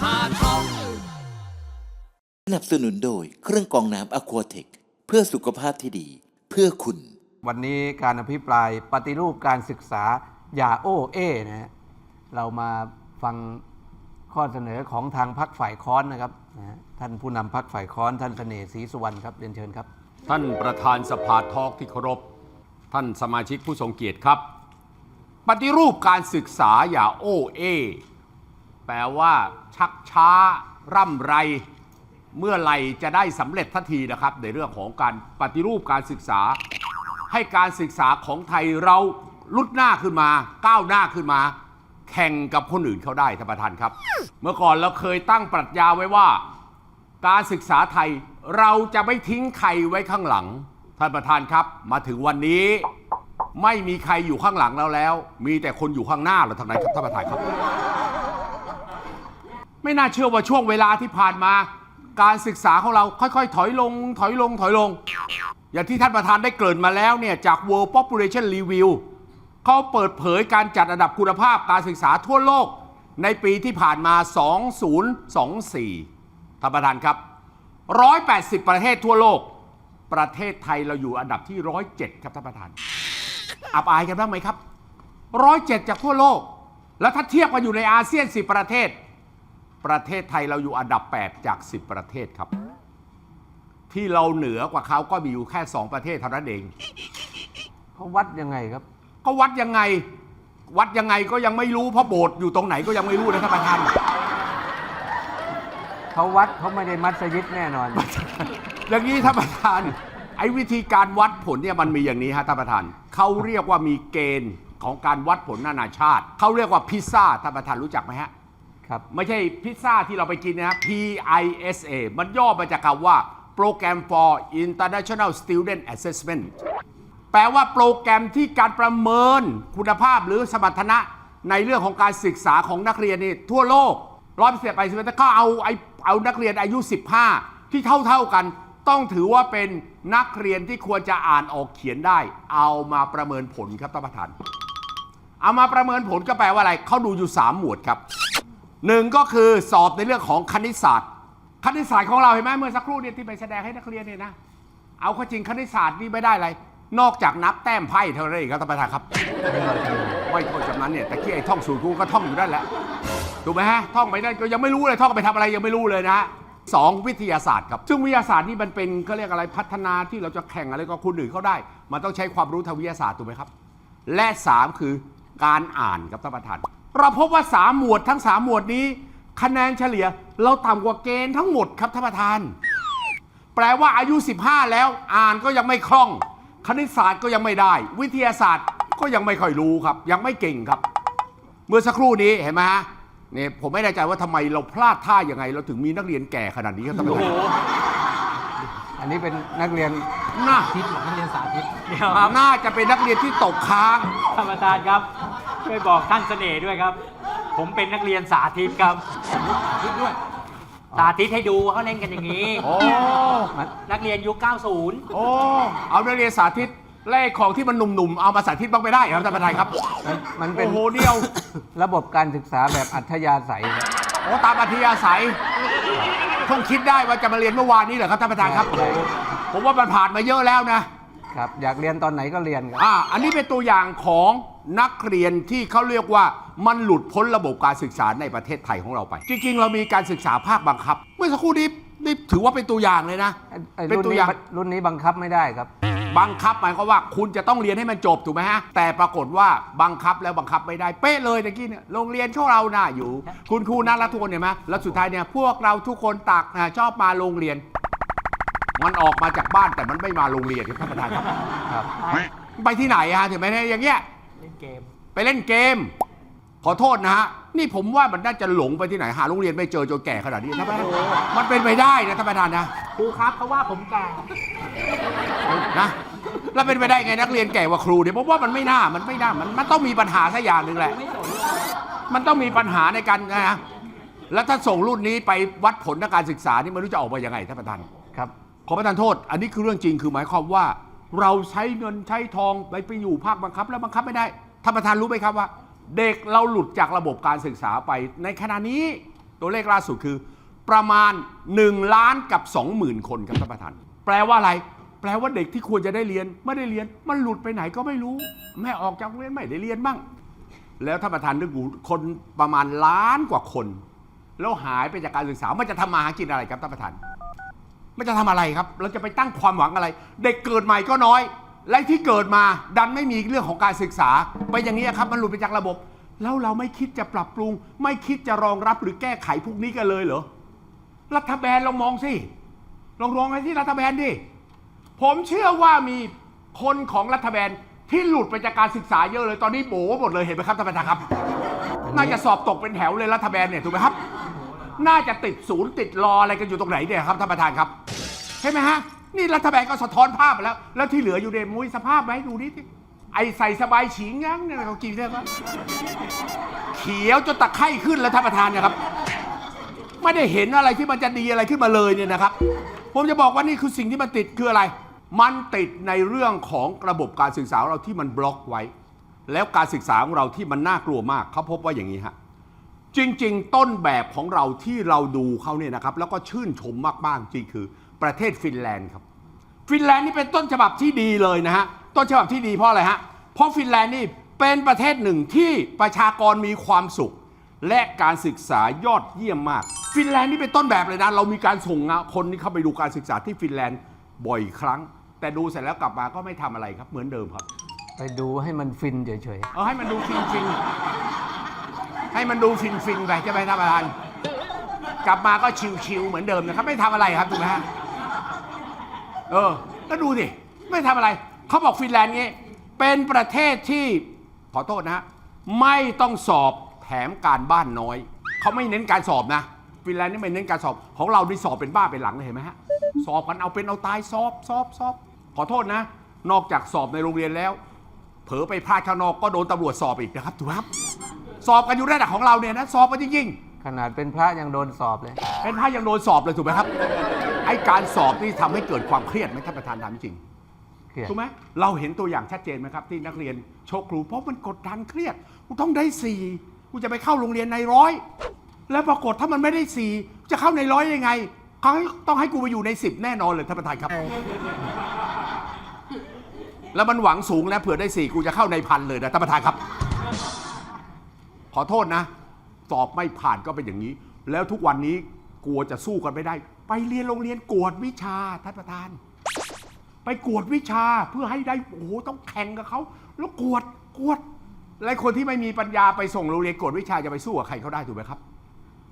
พาทองสนับสนุนโดยเครื่องกรองน้ำอควาเทคเพื่อสุขภาพที่ดี เพื่อคุณ วันนี้การอภิปรายปฏิรูปการศึกษาอย่าโอ้เอนะฮะเรามาฟังข้อเสนอของทางพักฝ่ายค้อนนะครับนะฮะท่านผู้นำพักฝ่ายค้อนท่านเสน่ห์ศรีสุวรรณครับเรียนเชิญครับ ท่านประธานสภาทอกที่เคารพ ท่านสมาชิกผู้ทรงเกียรติครับ ปฏิรูปการศึกษาอย่าโอ้เอ แปลว่า ชักช้า ร่ำไร เมื่อไหร่จะได้สำเร็จทันทีนะครับ ในเรื่องของการปฏิรูปการศึกษา ให้การศึกษาของไทยเราลุดหน้าขึ้นมาก้าวหน้าขึ้นมา แข่งกับคนอื่นเขาได้ท่านประธานครับ เมื่อก่อนเราเคยตั้งปรัชญาไว้ว่า การศึกษาไทยเราจะไม่ทิ้งใครไว้ข้างหลัง ท่านประธานครับ มาถึงวันนี้ไม่มีใครอยู่ข้างหลังเราแล้ว มีแต่คนอยู่ข้างหน้าเราทางไหนครับท่านประธานครับ ไม่น่าเชื่อว่าช่วงเวลาที่ผ่านมา การศึกษาของเราค่อยๆ ถอยลง ถอยลง ถอยลง อย่างที่ท่านประธานได้เกริ่นมาแล้วเนี่ยจาก World Population Review เขาเปิดเผยการจัดอันดับคุณภาพการศึกษาทั่วโลกในปีที่ผ่านมา 2024 ท่านประธานครับ 180 ประเทศทั่วโลก ประเทศไทยเราอยู่อันดับที่ 107 ครับท่านประธาน อับอายกันบ้างไหมครับ 107 จากทั่วโลก แล้วถ้าเทียบกันอยู่ในอาเซียน 10 ประเทศ ประเทศไทยเราอยู่อันดับ 8 จาก 10 ประเทศครับ ที่เราเหนือกว่าเขาก็มีอยู่แค่ 2 ประเทศเท่านั้นเอง เขาวัดยังไงครับ ก็วัดยังไง วัดยังไงก็ยังไม่รู้เพราะโบสถ์อยู่ตรงไหนก็ยังไม่รู้นะท่านประธาน เขาวัดเขาไม่ได้มัดสยิดแน่นอน อย่างนี้ท่านประธาน ไอ้วิธีการวัดผลเนี่ยมันมีอย่างนี้ฮะท่านประธานเขาเรียกว่ามีเกณฑ์ของการวัดผลนานาชาติเขาเรียกว่าพิซซ่าท่านประธานรู้จักไหมฮะ ครับ ไม่ใช่พิซซ่าที่เราไปกินนะ PISA มันย่อมาจากคำว่า Program for International Student Assessment แปลว่าโปรแกรมที่การประเมินคุณภาพหรือสมรรถนะในเรื่องของการศึกษาของนักเรียนนี่ทั่วโลกร้อยเปอร์เซ็นต์ไปสิบเอ็ดก็เอาไอเอานักเรียนอายุ 15 ที่เท่าเท่ากัน ต้องถือว่าเป็นนักเรียนที่ควรจะอ่านออกเขียนได้ เอามาประเมินผลครับท่านประธาน เอามาประเมินผลก็แปลว่าอะไรเขาดูอยู่ 3 หมวดครับ หนึ่งก็คือสอบในเรื่องของคณิตศาสตร์ คณิตศาสตร์ของเราเห็นไหมเมื่อสักครู่เนี่ยที่ไปแสดงให้นักเรียนเนี่ยนะ เอาข้าจริงคณิตศาสตร์นี่ไม่ได้อะไร นอกจากนับแต้มไพ่เท่านั้นเองครับท่านประธานครับ ไม่ค่อยจำนั้นเนี่ยแต่กี้ไอ้ท่องสูตรกูก็ท่องอยู่นั่นแหละถูกไหมฮะท่องไปนั่นก็ยังไม่รู้เลยท่องไปทำอะไรยังไม่รู้เลยนะฮะสองวิทยาศาสตร์ครับ ซึ่งวิทยาศาสตร์นี่มันเป็นเขาเรียกอะไรพัฒนาที่เราจะแข่งอะไรกับคนอื่นเขาได้ มันต้องใช้ความรู้ทางวิทยาศาสตร์ถูกไหมครับ และ 3 คือการอ่านครับท่านประธาน เราพบว่า3หมวดทั้ง3หมวดนี้ คะแนนเฉลี่ยเราต่ำกว่าเกณฑ์ทั้งหมดครับท่านประธาน แปลว่าอายุ 15 แล้วอ่านก็ยังไม่คล่อง คณิตศาสตร์ก็ยังไม่ได้ วิทยาศาสตร์ก็ยังไม่ค่อยรู้ครับ ยังไม่เก่งครับ เมื่อสักครู่นี้เห็นไหมฮะเนี่ยผมไม่แน่ใจว่าทำไมเราพลาดท่ายังไง เราถึงมีนักเรียนแก่ขนาดนี้ครับท่านประธาน อันนี้เป็นนักเรียนน่าทิศหรอนักเรียนสาธิตเดี๋ยวน่าจะเป็นนักเรียนที่ตกค้าง ท่านประธานครับช่วยบอกท่านเสน่ห์ด้วยครับ ผมเป็นนักเรียนสาธิตครับสาธิตให้ดูว่าเขาเล่นกันอย่างนี้ โอ้ นักเรียนยุค 90 โอ้ เอานักเรียนสาธิตเลขของที่มันหนุ่มๆ เอามาสาธิตบ้างไม่ได้ครับท่านประธานครับ มันมันเป็นโอ้โหเดียว ระบบการศึกษาแบบอัธยาศัยครับโอ้ ตามอัธยาศัย เพิ่งคิดได้ว่าจะมาเรียนเมื่อวานนี้เหรอครับท่านประธานครับใช่ผมว่ามันผ่านมาเยอะแล้วนะ ครับ อยากเรียนตอนไหนก็เรียนครับ อ่า อันนี้เป็นตัวอย่างของนักเรียนที่เขาเรียกว่ามันหลุดพ้นระบบการศึกษาในประเทศไทยของเราไป จริง ๆ เรามีการศึกษาภาคบังคับ เมื่อสักครู่นี้นี่ถือว่าเป็นตัวอย่างเลยนะ ไอ้เป็นรุ่นตัวนี้อย่าง รุ่นนี้บังคับไม่ได้ครับ บังคับหมายความว่าคุณจะต้องเรียนให้มันจบถูกไหมฮะ แต่ปรากฏว่าบังคับแล้วบังคับไม่ได้เป๊ะเลยตะกี้เนี่ยโรงเรียนของเราน่าอยู่ คุณครูน่ารักทุกคนเห็นไหมแล้วสุดท้ายเนี่ยพวกเราทุกคนตักนะชอบมาโรงเรียน มันออกมาจากบ้านแต่มันไม่มาโรงเรียนครับท่านประธานครับครับไปที่ไหนฮะถึงไหมเนี่ยอย่างเงี้ย เล่นเกม ไปเล่นเกม ขอโทษนะฮะ นี่ผมว่ามันน่าจะหลงไปที่ไหนหาโรงเรียนไม่เจอจนแก่ขนาดนี้ท่านประธานมันเป็นไปได้นะท่านประธานนะครูครับเขาว่าผมแก่นะ แล้วเป็นไปได้ไงนักเรียนแก่กว่าครูเนี่ยผมว่ามันไม่น่ามันไม่น่ามันมันต้องมีปัญหาสักอย่างหนึ่งแหละ ไม่สนมันต้องมีปัญหาในการนะแล้วถ้าส่งรุ่นนี้ไปวัดผลทางการศึกษานี่ไม่รู้จะออกมายังไงท่านประธาน ครับ ขอประทานโทษ อันนี้คือเรื่องจริงคือหมายความว่า เราใช้เงินใช้ทองไปไปอยู่ภาคบังคับ แล้วบังคับไม่ได้ท่านประธานรู้ไหมครับว่า เด็กเราหลุดจากระบบการศึกษาไป ในขณะนี้ตัวเลขล่าสุดคือ ประมาณ1ล้านกับ20,000 คนครับท่านประธาน แปลว่าอะไร แปลว่าเด็กที่ควรจะได้เรียนไม่ได้เรียน มันหลุดไปไหนก็ไม่รู้ แม่ออกจากโรงเรียนไม่ได้เรียนบ้าง แล้วท่านประธานนึกดูคนประมาณล้านกว่าคน แล้วหายไปจากการศึกษามันจะทำมาหากินอะไรครับท่านประธานมันจะทำอะไรครับ เราจะไปตั้งความหวังอะไร เด็กเกิดใหม่ก็น้อย และที่เกิดมาดันไม่มีเรื่องของการศึกษา ไปอย่างนี้ครับมันหลุดไปจากระบบ แล้วเราไม่คิดจะปรับปรุง ไม่คิดจะรองรับหรือแก้ไขพวกนี้กันเลยเหรอรัฐบาลลองมองสิลองลองไปที่รัฐบาลดิ ผมเชื่อว่ามีคนของรัฐบาลที่หลุดไปจากการศึกษาเยอะเลยตอนนี้โบหมดเลยเห็นไหมครับท่านประธานครับ น่าจะสอบตกเป็นแถวเลยรัฐบาลเนี่ยถูกไหมครับ น่าจะติดศูนย์ติดรออะไรกันอยู่ตรงไหนเนี่ยครับท่านประธานครับใช่ไหมฮะนี่รัฐบาลก็สะท้อนภาพไปแล้ว แล้วที่เหลืออยู่ในมุ้ยสภาพไหมดูนี่สิไอใส่สบายฉีงยังเนี่ยเขากินได้ปะเขียวจนตะไคร่ขึ้นแล้วท่านประธานเนะครับไม่ได้เห็นอะไรที่มันจะดีอะไรขึ้นมาเลยเนี่ยนะครับ ผมจะบอกว่านี่คือสิ่งที่มันติดคืออะไร มันติดในเรื่องของระบบการศึกษาเราที่มันบล็อกไว้ แล้วการศึกษาของเราที่มันน่ากลัวมากเขาพบว่าอย่างนี้ฮะจริง ๆ ต้นแบบของเราที่เราดูเขาเนี่ยนะครับ แล้วก็ชื่นชมมากๆจริงคือ ประเทศฟินแลนด์ครับ ฟินแลนด์นี่เป็นต้นฉบับที่ดีเลยนะฮะต้นฉบับที่ดีเพราะอะไรฮะเพราะฟินแลนด์นี่เป็นประเทศหนึ่งที่ประชากรมีความสุข และการศึกษายอดเยี่ยมมาก ฟินแลนด์นี่เป็นต้นแบบเลยนะเรามีการส่งคนนี่เข้าไปดูการศึกษาที่ฟินแลนด์ บ่อยครั้ง แต่ดูเสร็จแล้วกลับมาก็ไม่ทำอะไรครับเหมือนเดิมครับ ไปดูให้มันฟินเฉยเอาให้มันดูฟินฟินให้มันดูฟินฟินไปใช่ไหมท่านประธานกลับมาก็ชิวชิวๆเหมือนเดิมนะครับ ไม่ทำอะไรครับถูกไหมฮะเออแล้วดูดิไม่ทำอะไร เขาบอกฟินแลนด์นี้เป็นประเทศที่ขอโทษนะฮะไม่ต้องสอบแถมการบ้านน้อย เขาไม่เน้นการสอบนะ ฟินแลนด์นี่ไม่เน้นการสอบของเรานี่สอบเป็นบ้าเป็นหลังเลยเห็นไหมฮะสอบกันเอาเป็นเอาตายสอบสอบสอบขอโทษนะ นอกจากสอบในโรงเรียนแล้ว เผลอไปพลาดข้างนอกก็โดนตำรวจสอบอีกนะครับถูกไหมครับ สอบกันอยู่ระดับของเราเนี่ยนะสอบกันจริงๆขนาดเป็นพระยังโดนสอบเลย ๆเป็นพระยังโดนสอบเลยถูกไหมครับไอการสอบนี่ทำให้เกิดความเครียดไหมท่านประธานถามจริง เครียด ถูกไหมเราเห็นตัวอย่างชัดเจนไหมครับ ที่นักเรียนโชคครูเพราะมันกดดันเครียดกูต้องได้สี่กูจะไปเข้าโรงเรียนในร้อย แล้วปรากฏถ้ามันไม่ได้สี่จะเข้าในร้อยยังไงเขาต้องให้กูไปอยู่ในสิบแน่นอนเลยท่านประธานครับ แล้วมันหวังสูงแล้วเผื่อได้สี่กูจะเข้าในพันเลยนะท่านประธานครับ ขอโทษนะ สอบไม่ผ่านก็เป็นอย่างนี้ แล้วทุกวันนี้กลัวจะสู้กันไม่ได้ ไปเรียนโรงเรียนกวดวิชาท่านประธาน ไปกวดวิชาเพื่อให้ได้โอ้โหต้องแข่งกับเขาแล้วกวดกวดและคนที่ไม่มีปัญญาไปส่งโรงเรียนกวดวิชาจะไปสู้กับใครเขาได้ถูกไหมครับ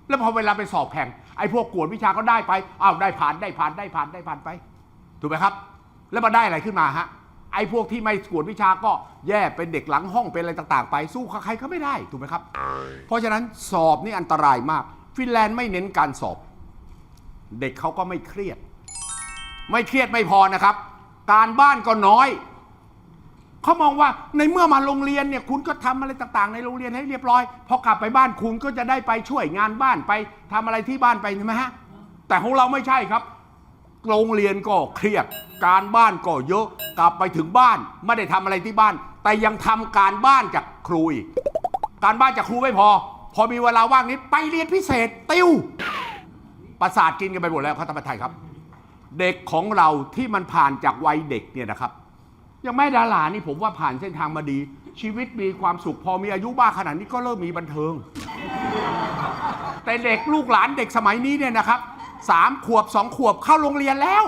แล้วพอเวลาไปสอบแข่งไอ้พวกกวดวิชาก็ได้ไปอ้าวได้ผ่านได้ผ่านได้ผ่านได้ผ่านไป ถูกไหมครับ แล้วมาได้อะไรขึ้นมาฮะไอ้พวกที่ไม่กวดวิชาก็แย่เป็นเด็กหลังห้องเป็นอะไรต่างๆ ไปสู้ใครก็ไม่ได้ถูกไหมครับ เพราะฉะนั้นสอบนี่อันตรายมากฟินแลนด์ไม่เน้นการสอบ เด็กเขาก็ไม่เครียด ไม่เครียดไม่พอนะครับ การบ้านก็น้อย เขามองว่าในเมื่อมาโรงเรียนเนี่ยคุณก็ทำอะไรต่างๆ ในโรงเรียนให้เรียบร้อย พอกลับไปบ้านคุณก็จะได้ไปช่วยงานบ้านไปทำอะไรที่บ้านไปใช่ไหมฮะแต่ของเราไม่ใช่ครับ โรงเรียนก็เครียดการบ้านก็เยอะกลับไปถึงบ้าน ไม่ได้ทำอะไรที่บ้าน แต่ยังทำการบ้านจากครูกการบ้านจากครูไม่พอ พอมีเวลาว่างนิดไปเรียนพิเศษ ติวประสาทกินกันไปหมดแล้วครับท่านประธานครับ เด็กของเราที่มันผ่านจากวัยเด็กเนี่ยนะครับ ยังไม่ดารานี่ผมว่าผ่านเส้นทางมาดี ชีวิตมีความสุขพอมีอายุบ้าขนาดนี้ก็เริ่มมีบันเทิง แต่เด็กลูกหลานเด็กสมัยนี้เนี่ยนะครับสามขวบสองขวบเข้าโรงเรียนแล้ว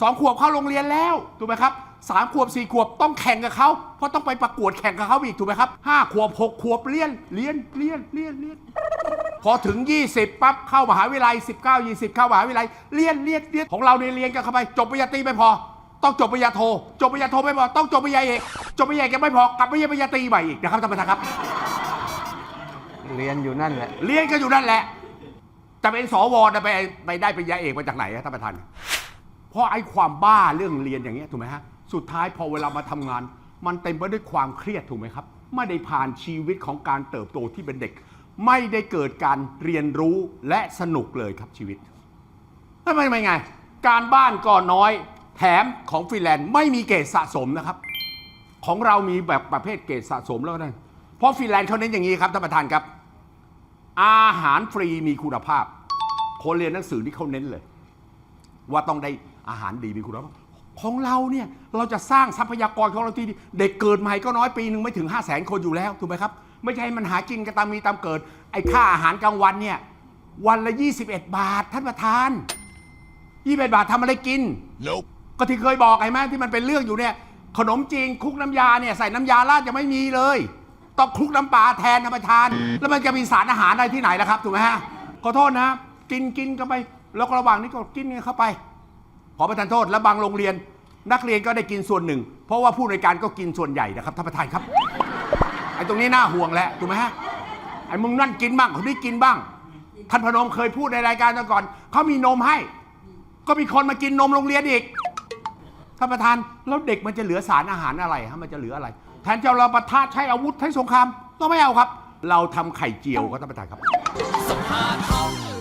สองขวบเข้าโรงเรียนแล้วถูกไหมครับสามขวบสี่ขวบต้องแข่งกับเขาเพราะต้องไปประกวดแข่งกับเขาอีกถูกไหมครับห้าขวบหกขวบเรียนเรียนเรียนเรียนเรียนพอถึง 20ปั๊บเข้ามหาวิทยาลัย19 20 เข้ามหาวิทยาลัยเรียนเรียนเรียนของเราเนี่ยเรียนกันเข้าไปจบปริญญาตรีไม่พอ ต้องจบปริญญาโท จบปริญญาโทไม่พอต้องจบปริญญาเอกจบปริญญาเอกยังไม่พอกลับไปเรียนปริญญาตรีใหม่อีกนะครับท่านประธานครับ เรียนอยู่นั่นแหละ เรียนกันอยู่นั่นแหละจะเป็นสวจะไปไปได้ปริญญาเอกมาจากไหนอะท่านประธานเพราะไอ้ความบ้าเรื่องเรียนอย่างเงี้ยถูกไหมฮะสุดท้ายพอเวลามาทำงาน มันเต็มไปด้วยความเครียดถูกไหมครับ ไม่ได้ผ่านชีวิตของการเติบโตที่เป็นเด็ก ไม่ได้เกิดการเรียนรู้และสนุกเลยครับชีวิต ทำไมไม่ไง การบ้านก็น้อย แถมของฟินแลนด์ไม่มีเกรดสะสมนะครับ ของเรามีแบบประเภทเกรดสะสมแล้วก็ได้เพราะฟินแลนด์เขาเน้นอย่างนี้ครับท่านประธานครับ อาหารฟรีมีคุณภาพ คนเรียนหนังสือที่เขาเน้นเลย ว่าต้องได้อาหารดีมีคุณภาพของเราเนี่ยเราจะสร้างทรัพยากรของเราที่ดีเด็กเกิดใหม่ก็น้อยปีหนึ่งไม่ถึง 5 0 0แสนคนอยู่แล้วถูกไหมครับ ไม่ใช่ให้มันหากินกันตามมีตามเกิด ไอ้ค่าอาหารกลางวันเนี่ยวันละ 21 บาทท่านประธาน21บาททำอะไรกิน ก็ที่เคยบอกไอ้แม่ที่มันเป็นเรื่องอยู่เนี่ย ขนมจีนคลุกน้ำยาเนี่ยใส่น้ำยาราดจะไม่มีเลย ต้องคลุกน้ำปลาแทนธรรมทาน แล้วมันจะมีสารอาหารอะไรที่ไหนล่ะครับถูกไหมฮะขอโทษนะ กินกินกันไปแล้วก็ระหว่างนี้ก็กินกันเข้าไป ขอประทานโทษและบางโรงเรียน นักเรียนก็ได้กินส่วนหนึ่ง เพราะว่าผู้ในการก็กินส่วนใหญ่นะครับท่านประธานครับไอ้ตรงนี้น่าห่วงแหละถูกไหมฮะไอ้มึงนั่นกินบ้างคนนี้กินบ้างท่านพนมเคยพูดในรายการก่อนเขามีนมให้ ก็มีคนมากินนมโรงเรียนอีก ท่านประธานแล้วเด็กมันจะเหลือสารอาหารอะไรฮะมันจะเหลืออะไร แทนจะเราประทะใช้อาวุธใช้สงครามก็ไม่เอาครับ เราทำไข่เจียวก็ท่านประธานครับ สัมภาษณ์